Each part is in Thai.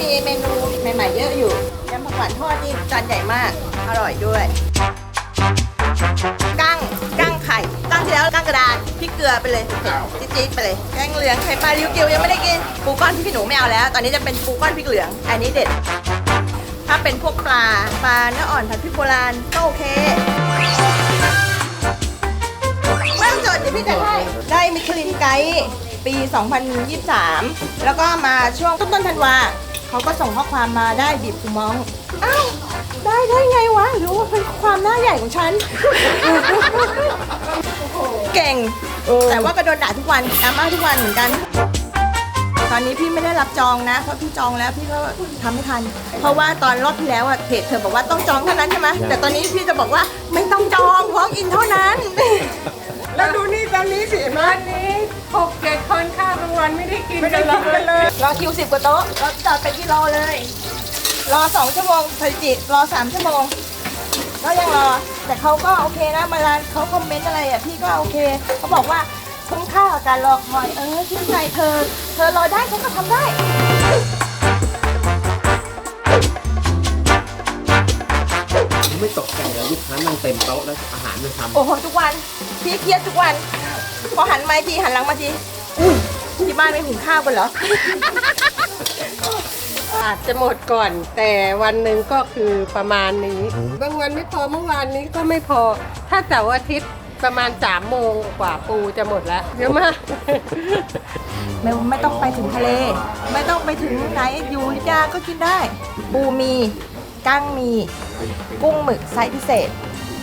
มีเมนูใหม่ๆเยอะอยู่ยำผักหวานทอดนี่จานใหญ่มาก อร่อยด้วย กั้ง กั้งไข่กั้งที่แล้วกั้งกระดานพริกเกลือไปเลยเผ็ดจี๊ดๆไปเลย แกงเหลืองไข่ปลาริวเกิวยังไม่ได้กิน ปูก้อนพี่หนูไม่เอาแล้ว ตอนนี้จะเป็นปูก้อนพริกเหลือง อันนี้เด็ด ถ้าเป็นพวกปลา ปลาเนื้ออ่อนผัดพริกโบราณก็โอเคไม่ต้องจดเดี๋ยวพี่จะให้ได้มิชลินไกด์ปี 2023 แล้วก็มาช่วงต้นๆธันวา เขาก็ส่งข้อความมาได้บีบคูมองอ้าวได้ได้ไงวะหรือว่าเป็นความหน้าใหญ่ของฉัน เก่ง แต่ว่าก็โดนด่าทุกวันดราม่าทุกวันเหมือนกัน ตอนนี้พี่ไม่ได้รับจองนะ เพราะพี่จองแล้วพี่ก็ทำไม่ทัน เพราะว่าตอนรอบที่แล้วอะเพจเธอบอกว่าต้องจองเท่านั้นใช่ไหมแต่ตอนนี้พี่จะบอกว่าไม่ต้องจองพร้อมอินเท่านั้น แล้วดูนี่ตอนนี้สิมาวันนี้หก กินไม่ได้กันกินกันเลเลยยรอคิวสิบกว่าโต๊ะรอจอดเป็นที่รอเลย รอสองชั่วโมงสถิติรอสามชั่วโมงก็ยังรอ แต่เขาก็โอเคนะมาร้านเขาคอมเมนต์อะไรอะพี่ก็โอเคเขาบอกว่าคุ้มค่ากับการรอคอยเออชื่นใจเธอ เธอรอได้ฉันก็ทำได้ไม่ตกใจแล้วลูกค้านั่งเต็มโต๊ะแล้วอาหารมันทำโอ้โหทุกวัน พี่เครียดทุกวัน พอหันมาทีหันหลังมาทีอุ้ย ที่บ้านไม่หุงข้าวกันเหรอ อาจจะหมดก่อน แต่วันหนึ่งก็คือประมาณนี้ บางวันไม่พอเมื่อวานนี้ก็ไม่พอ ถ้าเสาร์อาทิตย์ประมาณสามโมงกว่าปูจะหมดแล้วเยอะมาก ไม่ไม่ต้องไปถึงทะเล ไม่ต้องไปถึงไหนอยู่อยุธยาก็กินได้ ปูมีกั้งมี กุ้งหมึกไซส์พิเศษ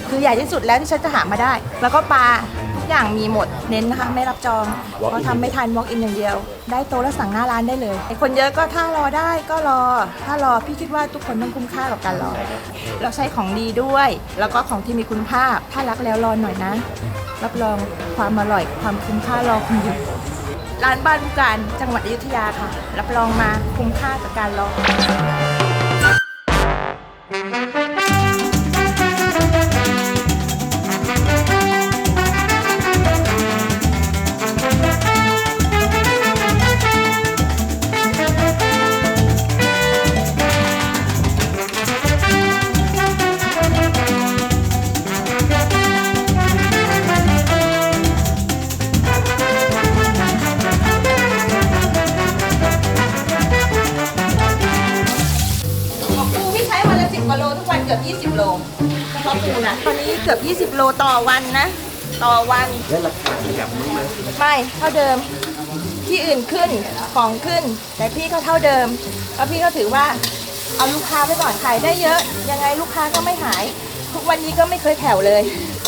คือใหญ่ที่สุดแล้วที่ฉันจะหามาได้ แล้วก็ปลาทุก อย่างมีหมดเน้นนะคะ ไม่รับจองเพราะทำไม่ทัน walk in อย่างเดียว ได้โต๊ะแล้วสั่งหน้าร้านได้เลยไอคนเยอะก็ถ้ารอได้ก็รอ ถ้ารอพี่คิดว่าทุกคนต้องคุ้มค่ากับการรอ เราใช้ของดีด้วย แล้วก็ของที่มีคุณภาพ ถ้ารักแล้วรอหน่อยนะ รับรองความอร่อยความคุ้มค่ารอคุณอยู่ร้านบ้านผู้การจังหวัดอยุธยาค่ะ รับรองมาคุ้มค่ากับการรอ วันละสิบกว่าโลทุกวันเกือบยี่สิบโลเฉพาะปูนะตอนนี้เกือบยี่สิบโลต่อวันนะ ต่อวันแล้วราคาขยับมั้งไหมไม่เท่าเดิม ที่อื่นขึ้นของขึ้น แต่พี่ก็เท่าเดิมแล้วพี่ก็ถือว่าเอาลูกค้าไปก่อนขายได้เยอะ ยังไงลูกค้าก็ไม่หาย ทุกวันนี้ก็ไม่เคยแผ่วเลย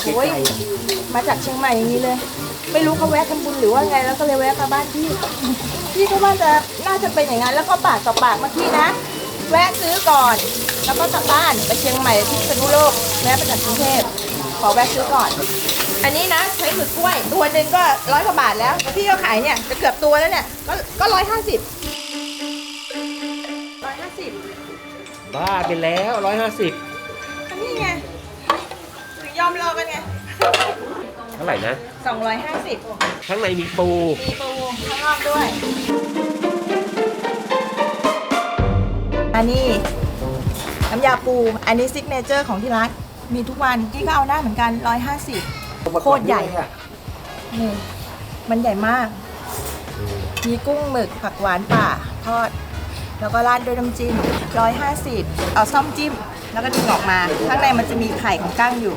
โอ้ยมาจากเชียงใหม่อย่างนี้เลย ไม่รู้เขาแวะทำบุญหรือว่าไงแล้วก็เลยแวะมาบ้านพี่ พี่ก็ว่าจะน่าจะเป็นอย่างนั้นแล้วก็ปากต่อปากมาที่นะ แวะซื้อก่อน แล้วก็กลับบ้านไปเชียงใหม่ที่พิษณุโลกแวะไปจากกรุงเทพขอแวะซื้อก่อน อันนี้นะใช้หมึกกล้วยตัวหนึ่งก็ร้อยกว่าบาทแล้วพี่ก็ขายเนี่ยจะเกือบตัวแล้วเนี่ยก็ก็ร้อยห้าสิบร้อยห้าสิบบ้าไปแล้วร้อยห้าสิบอันนี้ไงถึงยอมรอกันไงเท่าไหร่นะสองร้อยห้าสิบข้างในมีปูมีปูข้างนอกด้วย อันนี้น้ำยาปู อันนี้ซิกเนเจอร์ของที่ร้านมีทุกวันพี่ก็เอาได้เหมือนกันร้อยห้าสิบโคตรใหญ่นี่มันใหญ่มาก มีกุ้งหมึกผักหวานป่าทอด แล้วก็ราดด้วยน้ำจิ้มร้อยห้าสิบเอาซ่อมจิ้ม แล้วก็ดึงออกมา ข้างในมันจะมีไข่ของกั้งอยู่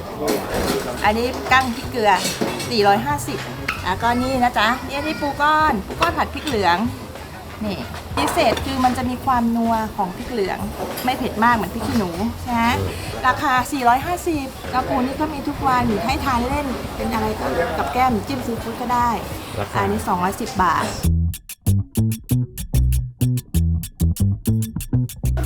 อันนี้กั้งพริกเกลือ 450อะก็นี่นะจ๊ะนี่ที่ปูก้อน ปูก้อนผัดพริกเหลือง นี่พิเศษคือมันจะมีความนัวของพริกเหลือง ไม่เผ็ดมากเหมือนพริกขี้หนูนะราคา 450กระปูนี่ก็มีทุกวันอยู่ให้ทานเล่นเป็นอะไรก็กับแก้มจิ้มซีฟู้ดก็ได้ราคาอันนี้ 210 บาท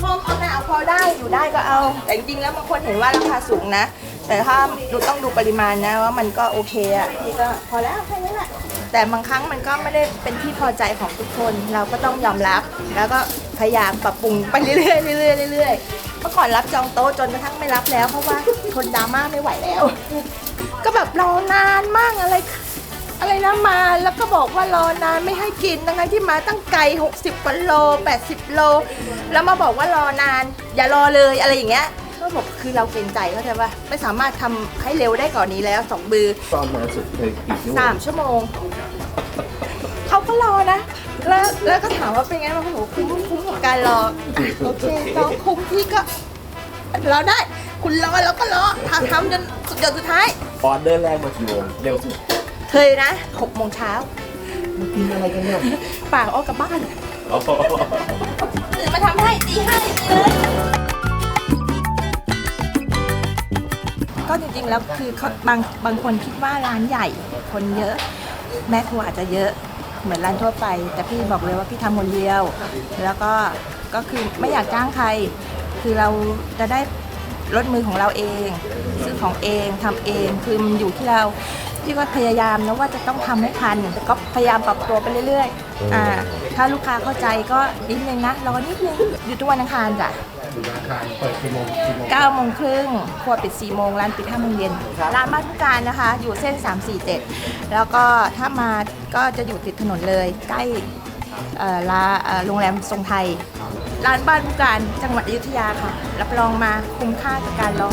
พอเอาหนาพอได้อยู่ได้ก็เอา แต่จริงๆแล้วบางคนเห็นว่าราคาสูงนะ แต่ถ้าดูต้องดูปริมาณนะว่ามันก็โอเคอะพี่ก็พอแล้วแค่นี้แหละ แต่บางครั้งมันก็ไม่ได้เป็นที่พอใจของทุกคน เราก็ต้องยอมรับ แล้วก็พยายามปรับปรุงไปเรื่อยๆเรื่อยๆเรื่อยๆเมื่อก่อนรับจองโต๊ะจนกระทั่งไม่รับแล้ว เพราะว่าทนดราม่าไม่ไหวแล้ว ก็แบบรอนานมากอะไรอะไรนะมาแล้วก็บอกว่ารอนานไม่ให้กินดังนั้นที่มาตั้งไกล 60กว่าโล 80 โล แล้วมาบอกว่ารอนาน อย่ารอเลยอะไรอย่างเงี้ย บอกคือเราเกรงใจเข้าใจป่ะไม่สามารถทำให้เร็วได้ก่อนนี้แล้วสองบือตอนมาสุดเคยกี่ชั่วโมสางมชั่วโมง เขาก็รอนะ แล้วแล้วก็ถามว่าเป็นไงบ้างเขาบอกคุ้มคุ้มกับการรอ โอเคก็คุ้มที่ก็รอได้ คุณรอแล้วก็รอทำทำจนสุดยอดสุดท้าย ออเดอร์แรกมากี่โมงเร็วสุดเคยนะหกโมงเช้ามันกินอะไรกันเนี่ยป่ากออกกลับบ้านอ๋อตื่นมาทำให้ตีห้าอย่างนี้เลย ก็จริงๆ แล้วคือเขาบางบางคนคิดว่าร้านใหญ่คนเยอะ แม่ครัวอาจจะเยอะเหมือนร้านทั่วไป แต่พี่บอกเลยว่าพี่ทำคนเดียว แล้วก็ก็คือไม่อยากจ้างใคร คือเราจะได้รถมือของเราเอง ซื้อของเองทำเองคือมันอยู่ที่เรา พี่ก็พยายามนะว่าจะต้องทำให้ทันแต่ก็พยายามปรับตัวไปเรื่อยๆอ่าถ้าลูกค้าเข้าใจก็นิดนึงนะรอนิดนึงอยู่ทุกวันอังคารจ้ะ9โมงครึ่งครัวปิด4โมงร้านปิด5โมงเย็นร้านบ้านผู้การนะคะ อยู่เส้น 347 แล้วก็ถ้ามาก็จะอยู่ติดถนนเลยใกล้เอ่อร้านเอ่อโรงแรมทรงไทย ร้านบ้านผู้การจังหวัดอยุธยาค่ะ รับรองมาคุ้มค่ากับการรอ